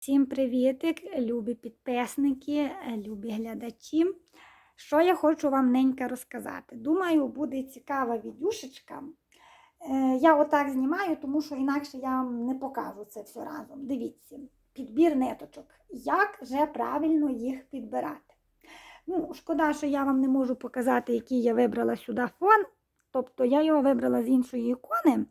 Всім привітик, любі підписники, любі глядачі. Що я хочу вам ненька розказати? Думаю, буде цікава відюшечка. Е, Я отак знімаю, тому що інакше я вам не покажу це все разом. Дивіться, підбір ниточок. Як же правильно їх підбирати? Ну, шкода, що я вам не можу показати, який я вибрала сюди фон. Тобто я його вибрала з іншої ікони.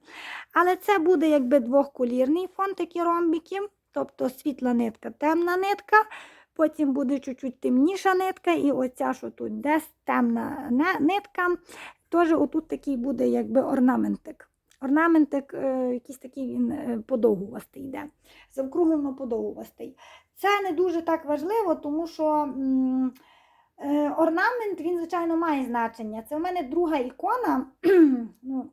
Але це буде якби двохколірний фон, такі ромбики. Тобто світла нитка, темна нитка, потім буде чуть-чуть темніша нитка, і оця, що тут десь темна нитка, теж отут такий буде якби орнаментик. Орнаментик, е, якийсь такий він е, подовгувастий йде. Завкруглено подовгувастий. Це не дуже так важливо, тому що е, орнамент, він, звичайно, має значення. Це в мене друга ікона. ну,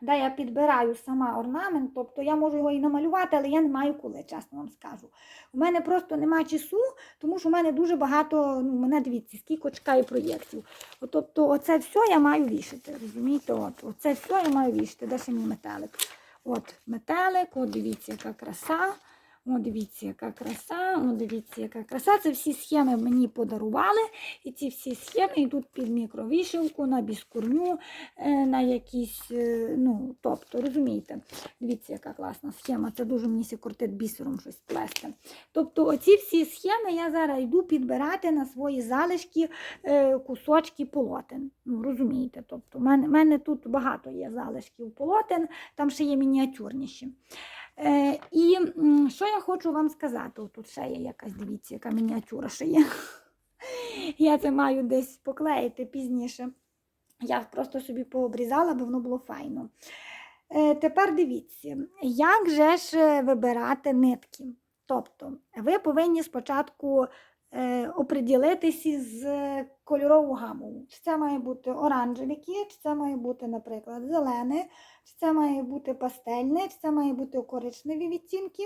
де я підбираю сама орнамент, тобто я можу його і намалювати, але я не маю коли, чесно вам скажу. У мене просто нема часу, тому що у мене дуже багато, ну, мене дивіться, скільки чекає проєктів. От, тобто, оце все я маю вішати. Розумієте, от, оце все я маю вішати. Де ще мій метелик? От метелик, от дивіться, яка краса. О, дивіться, яка краса, о, дивіться, яка краса. Це всі схеми мені подарували. І ці всі схеми йдуть під мікровішивку, на біскурню, е, на якісь, е, ну, тобто, розумієте, дивіться, яка класна схема. Це дуже мені кортить бісером щось плести. Тобто, оці всі схеми я зараз йду підбирати на свої залишки е, кусочки полотен. Ну, розумієте, тобто, в мене, мене тут багато є залишків полотен, там ще є мініатюрніші. Е, і що я хочу вам сказати? Тут ще є якась, дивіться, яка мініатюра ще є. Я це маю десь поклеїти пізніше. Я просто собі пообрізала, бо воно було файно. Е, тепер дивіться, як же ж е, вибирати нитки? Тобто, ви повинні спочатку оприділитися з кольоровою гамою. Чи це має бути оранжевіки, чи це має бути, наприклад, зелене, чи це має бути пастельне, чи це має бути коричневі відтінки,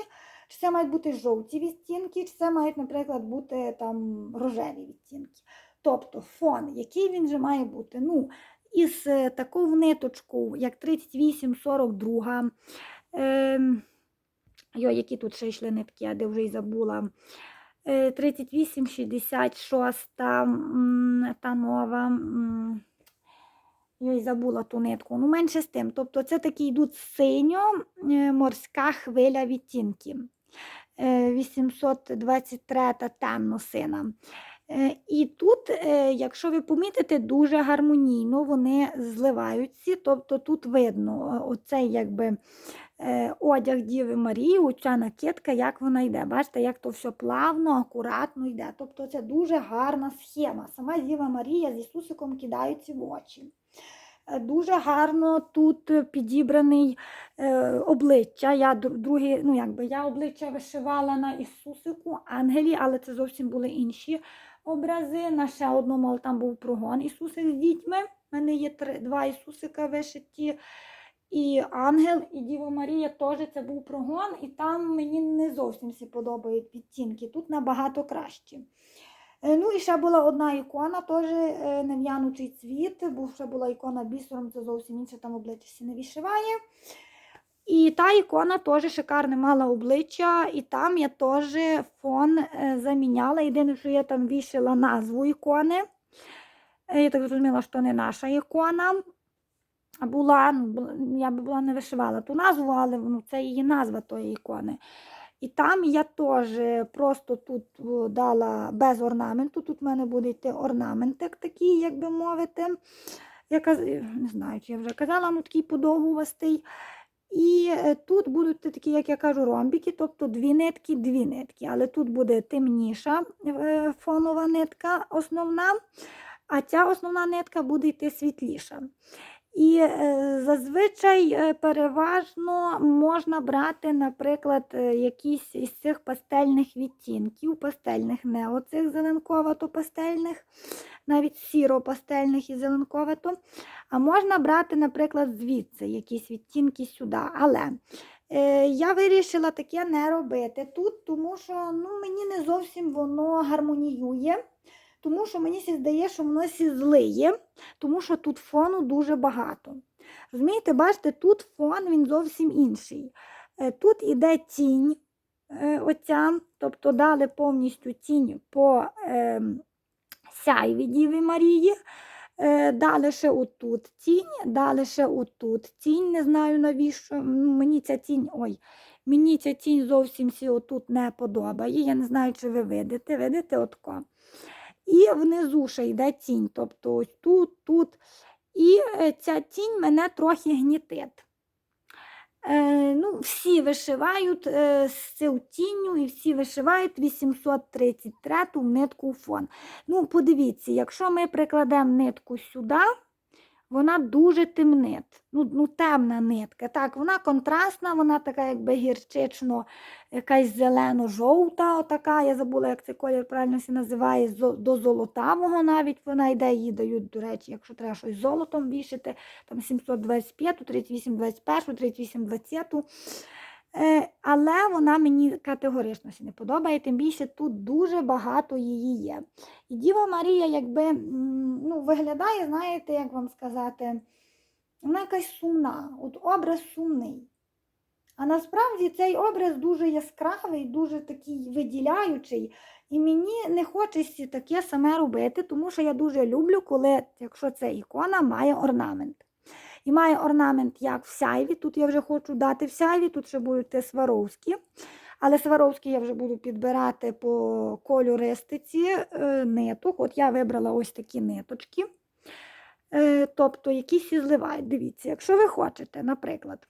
чи це мають бути жовті відтінки, чи це мають, наприклад, бути там рожеві відтінки. Тобто фон, який він же має бути? Ну, із е, таку ниточку, як 38-42. Ем, йой, які тут ще йшли нитки, я де вже й забула. Е, 38-66 та нова. Я й забула ту нитку. Ну, менше з тим. Тобто це такі йдуть синьо-морська хвиля відтінки. Е, 823 темно сина. Е, І тут, е, якщо ви помітите, дуже гармонійно вони зливаються, тобто тут видно е, оцей якби е, одяг Діви Марії, оця накидка, як вона йде. Бачите, як то все плавно, акуратно йде. Тобто це дуже гарна схема. Сама Діва Марія з Ісусиком кидаються в очі. Е, Дуже гарно тут е, підібраний е, обличчя. Я другі, ну якби я обличчя вишивала на Ісусику, ангелі, але це зовсім були інші образи. На ще одному там був прогон Ісусик з дітьми. У мене є три, два Ісусика вишиті. І ангел, і Діва Марія теж це був прогон, і там мені не зовсім всі подобають відтінки. Тут набагато кращі. Е, Ну і ще була одна ікона, теж е, нев'янучий цвіт, бо ще була ікона бісером, це зовсім інше, там обличчя всі не вишиває. І та ікона теж шикарне мала обличчя, і там я теж фон е, заміняла. Єдине, що я там вішала назву ікони. Я так зрозуміла, що не наша ікона була, ну, я би була не вишивала ту назву, але ну, це її назва тої ікони. І там я теж просто тут дала без орнаменту. Тут в мене буде йти орнаментик такий, як би мовити. Я каз... не знаю, чи я вже казала, ну такий подовгувастий. І е, тут будуть такі, як я кажу, ромбики, тобто дві нитки, дві нитки. Але тут буде темніша е, фонова нитка основна, а ця основна нитка буде йти світліша. І е, зазвичай е, переважно можна брати, наприклад, е, якісь із цих пастельних відтінків, пастельних, не оцих зеленковато-пастельних, навіть сіро-пастельних і зеленковато. А можна брати, наприклад, звідси якісь відтінки сюди. Але е, я вирішила таке не робити тут, тому що ну, мені не зовсім воно гармоніює. Тому що мені сі здає, що воно сі злиє, тому що тут фону дуже багато. Розумієте, бачите, тут фон він зовсім інший. Е, Тут іде тінь е, оця, тобто дали повністю тінь по е, сяйві Діви Марії. Е, Дали ще отут тінь, дали ще отут тінь, не знаю навіщо. Мені ця тінь, ой, мені ця тінь зовсім сі отут не подобає. Я не знаю, чи ви видите, видите отко. І внизу ще йде тінь, тобто ось тут, тут. І е, ця тінь мене трохи гнітить. Е, ну, всі вишивають е, з цю тінню і всі вишивають 833 в нитку у фон. Ну, подивіться, якщо ми прикладемо нитку сюди, вона дуже темнит, Ну, ну, темна нитка. Так, вона контрастна, вона така, якби гірчично, якась зелено-жовта, отака. Я забула, як цей колір правильно се називає, до золотавого навіть вона йде, її дають, до речі, якщо треба щось золотом вішити, там 725, 3821, 3820. Е, але вона мені категорично не подобає, тим більше тут дуже багато її є. І Діва Марія, якби ну, виглядає, знаєте, як вам сказати, вона якась сумна, от образ сумний. А насправді цей образ дуже яскравий, дуже такий виділяючий. І мені не хочеться таке саме робити, тому що я дуже люблю, коли, якщо це ікона, має орнамент. І має орнамент як в сяйві. Тут я вже хочу дати в сяйві, тут ще будуть те сваровські. Але сваровські я вже буду підбирати по кольористиці е, ниток. От я вибрала ось такі ниточки. Е, тобто, якісь і зливають. Дивіться, якщо ви хочете, наприклад,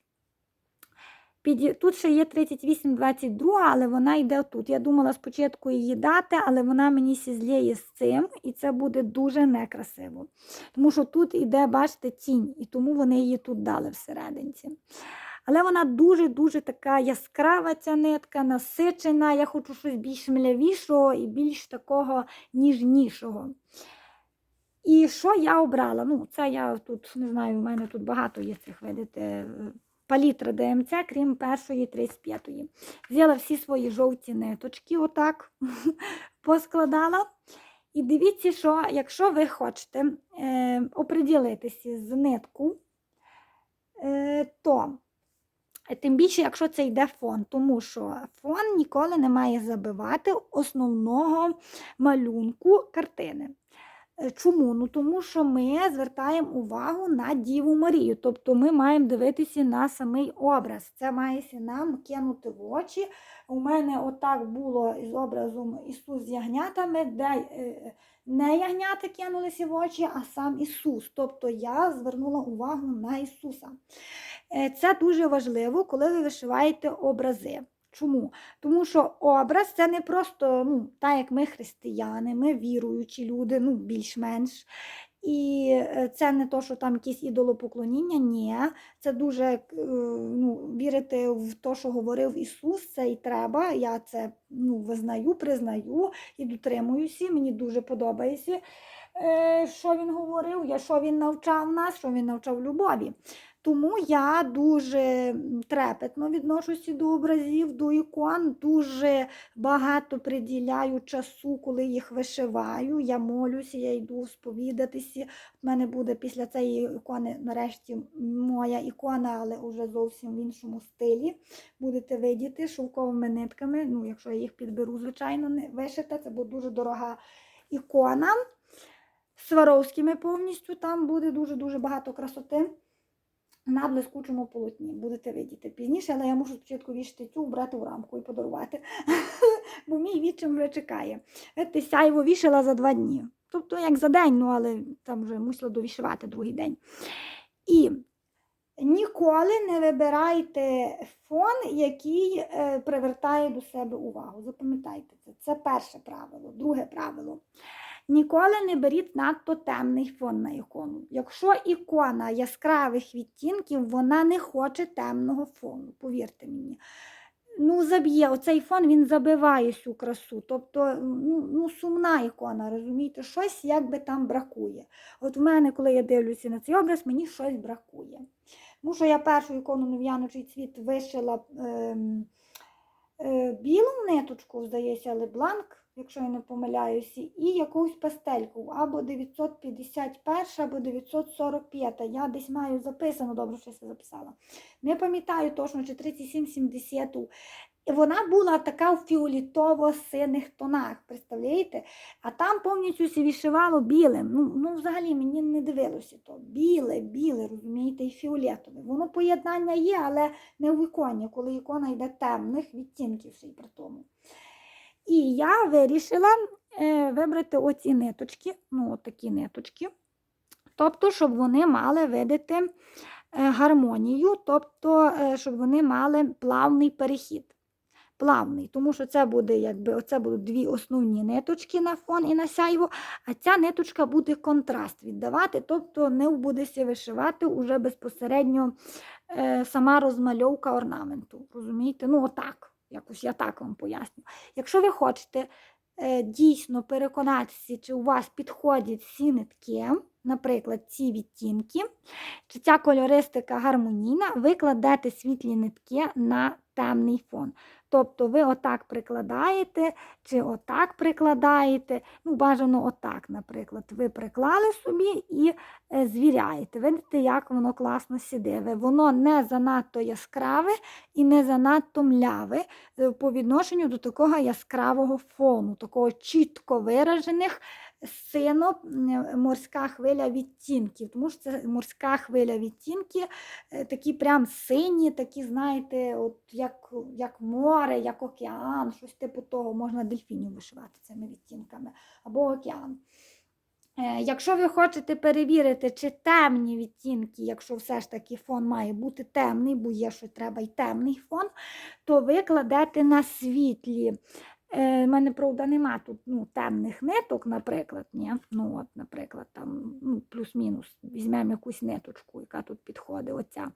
під... тут ще є 38-22, але вона йде тут. Я думала спочатку її дати, але вона мені сізліє з цим, і це буде дуже некрасиво. Тому що тут іде, бачите, тінь, і тому вони її тут дали всерединці. Але вона дуже-дуже така яскрава ця нитка, насичена. Я хочу щось більш млявішого і більш такого ніжнішого. І що я обрала? Ну, це я тут не знаю, у мене тут багато є цих, видите, е, палітра ДМЦ, крім першої 35-ї. Взяла всі свої жовті ниточки, отак поскладала. І дивіться, що якщо ви хочете е, оприділитися з нитку, е, то тим більше, якщо це йде фон, тому що фон ніколи не має забивати основного малюнку картини. Е, Чому? Ну тому що ми звертаємо увагу на Діву Марію. Тобто ми маємо дивитися на самий образ. Це мається нам кинути в очі. У мене отак було з образом Ісус з ягнятами, де е, не ягнята кинулися в очі, а сам Ісус. Тобто я звернула увагу на Ісуса. Е, Це дуже важливо, коли ви вишиваєте образи. Чому? Тому що образ це не просто ну, так, як ми християни, ми віруючі люди, ну, більш-менш. І е, це не то, що там якісь ідолопоклоніння, ні. Це дуже е, ну, вірити в те, що говорив Ісус, це і треба. Я це ну, визнаю, признаю і дотримуюся. Мені дуже подобається, е, що він говорив, що він навчав нас, що він навчав любові. Тому я дуже трепетно відношуся до образів, до ікон, дуже багато приділяю часу, коли їх вишиваю. Я молюся, я йду сповідатися. У мене буде після цієї ікони, нарешті, моя ікона, але вже зовсім в іншому стилі. Будете видіти шовковими нитками. Ну, якщо я їх підберу, звичайно, не вишита, це буде дуже дорога ікона. Сваровськими повністю там буде дуже-дуже багато красоти на блискучому полотні. Будете видіти пізніше, але я мушу спочатку вішати цю, брати у рамку і подарувати. Бо мій відчим вже чекає. Ти сяйво вішала за два дні. Тобто, як за день, ну але там вже мусила довішивати другий день. І ніколи не вибирайте фон, який е, привертає до себе увагу. Запам'ятайте це. Це перше правило. Друге правило. Ніколи не беріть надто темний фон на ікону. Якщо ікона яскравих відтінків, вона не хоче темного фону, повірте мені. Ну, заб'є, оцей фон він забиває всю красу. Тобто, ну, ну, сумна ікона, розумієте, щось якби там бракує. От в мене, коли я дивлюся на цей образ, мені щось бракує. Тому що я першу ікону «Нев'яночий цвіт вишила ем, е, білу ниточку, здається, лебланк, якщо я не помиляюся, і якусь пастельку, або 951, або 945. Я десь маю записано, добре, що я це записала. Не пам'ятаю точно, чи 3770. І вона була така в фіолітово-синих тонах, представляєте? А там повністю вишивало білим. Ну, ну, взагалі мені не дивилося то. Біле, біле, розумієте, і фіолетове. Воно поєднання є, але не в іконі, коли ікона йде темних відтінків ще й при тому. І я вирішила е, вибрати оці ниточки, ну, такі ниточки. Тобто, щоб вони мали видати е, гармонію, тобто, е, щоб вони мали плавний перехід. Плавний, тому що це буде, якби, оце будуть дві основні ниточки на фон і на сяйво, а ця ниточка буде контраст віддавати, тобто не будеться вишивати уже безпосередньо е, сама розмальовка орнаменту. Розумієте? Ну, отак. Якось я так вам поясню. Якщо ви хочете е, дійсно переконатися, чи у вас підходять ці нитки, наприклад, ці відтінки, чи ця кольористика гармонійна, ви кладете світлі нитки на темний фон. Тобто ви отак прикладаєте, чи отак прикладаєте, ну, бажано отак, наприклад, ви приклали собі і е, звіряєте. Видите, як воно класно сидить. Воно не занадто яскраве і не занадто мляве е, по відношенню до такого яскравого фону, такого чітко виражених сино морська хвиля відтінків, тому що це морська хвиля відтінки, е, такі прям сині, такі, знаєте, от як, як море, як океан, щось типу того, можна дельфінів вишивати цими відтінками, або океан. Е, Якщо ви хочете перевірити, чи темні відтінки, якщо все ж таки фон має бути темний, бо є, що треба й темний фон, то ви кладете на світлі. У мене, правда, нема тут ну, темних ниток, наприклад. Ні? Ну, от, наприклад, там ну, плюс-мінус візьмемо якусь ниточку, яка тут підходить. Оця.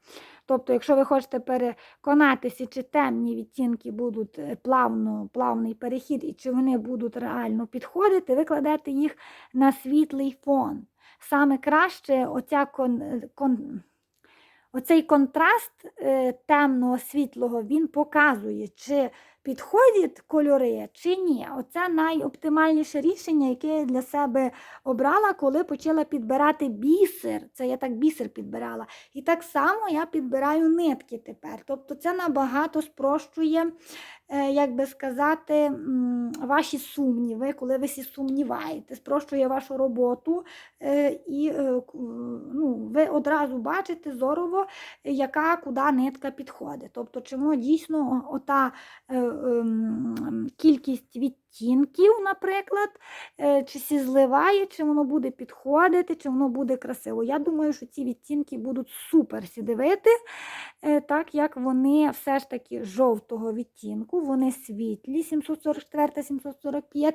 Тобто, якщо ви хочете переконатися, чи темні відтінки будуть е, плавно, плавний перехід, і чи вони будуть реально підходити, ви кладете їх на світлий фон. Саме краще оця кон, кон, оцей контраст е, темного світлого він показує, чи підходять кольори чи ні. Оце найоптимальніше рішення, яке я для себе обрала, коли почала підбирати бісер. Це я так бісер підбирала. І так само я підбираю нитки тепер. Тобто це набагато спрощує, як би сказати, ваші сумніви, коли ви всі сумніваєте, спрощує вашу роботу, е, і е, ну, ви одразу бачите зорово, яка куди нитка підходить. Тобто, чому дійсно ота ем, кількість відтінків, наприклад, е, чи сі зливає, чи воно буде підходити, чи воно буде красиво. Я думаю, що ці відтінки будуть супер сідивити, е, так як вони все ж таки жовтого відтінку, вони світлі, 744-745.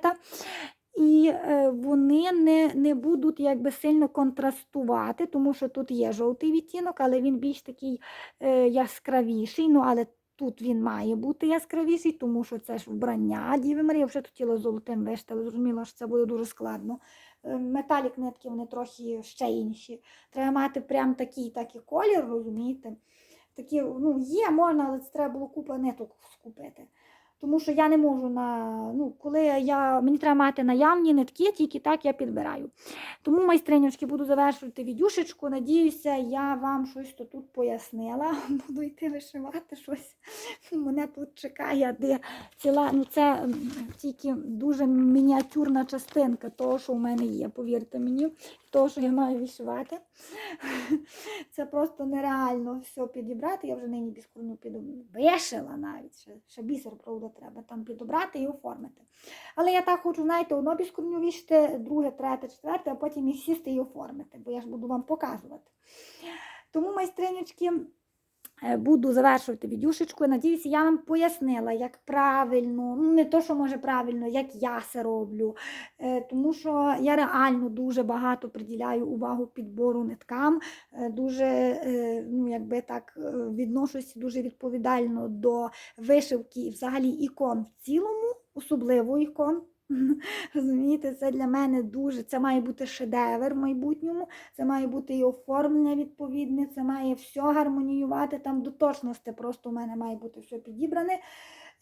І е, вони не, не будуть якби сильно контрастувати, тому що тут є жовтий відтінок, але він більш такий яскравіший. Ну, але тут він має бути яскравіший, тому що це ж вбрання Діви Марії, вже хотіла золотим вишити, але зрозуміла, що це буде дуже складно. Е, Металік нитки вони трохи ще інші. Треба мати прям такий, такий колір, розумієте? Такі, ну, є, можна, але це треба було купа ниток скупити. Тому що я не можу на. Ну, коли я, мені треба мати наявні нитки, тільки так я підбираю. Тому, майстринючки, буду завершувати відюшечку. Надіюся, я вам щось то тут пояснила. Буду йти вишивати щось. Мене тут чекає, де ціла. Ну, це тільки дуже мініатюрна частинка того, що в мене є. Повірте мені, того, що я маю вишивати. Це просто нереально все підібрати. Я вже нині біскурну піду вишила навіть. Ще, бісер, правда, треба там підобрати і оформити. Але я так хочу, знаєте, одно біскурню вішити, друге, третє, четверте, а потім і сісти і оформити, бо я ж буду вам показувати. Тому, майстринючки, е, буду завершувати відюшечку. Надіюся, я вам пояснила, як правильно, ну не то, що може правильно, як я це роблю. Е, Тому що я реально дуже багато приділяю увагу підбору ниткам, е, дуже е, ну, якби так, е, відношусь дуже відповідально до вишивки і взагалі ікон в цілому, особливо ікон. Розумієте, це для мене дуже, це має бути шедевр в майбутньому, це має бути і оформлення відповідне, це має все гармоніювати там до точності. Просто у мене має бути все підібране.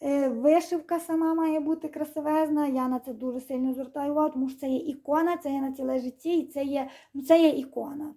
Е, Вишивка сама має бути красивезна. Я на це дуже сильно звертаю увагу, тому що це є ікона, це є на ціле життя, і це є, ну, це є ікона.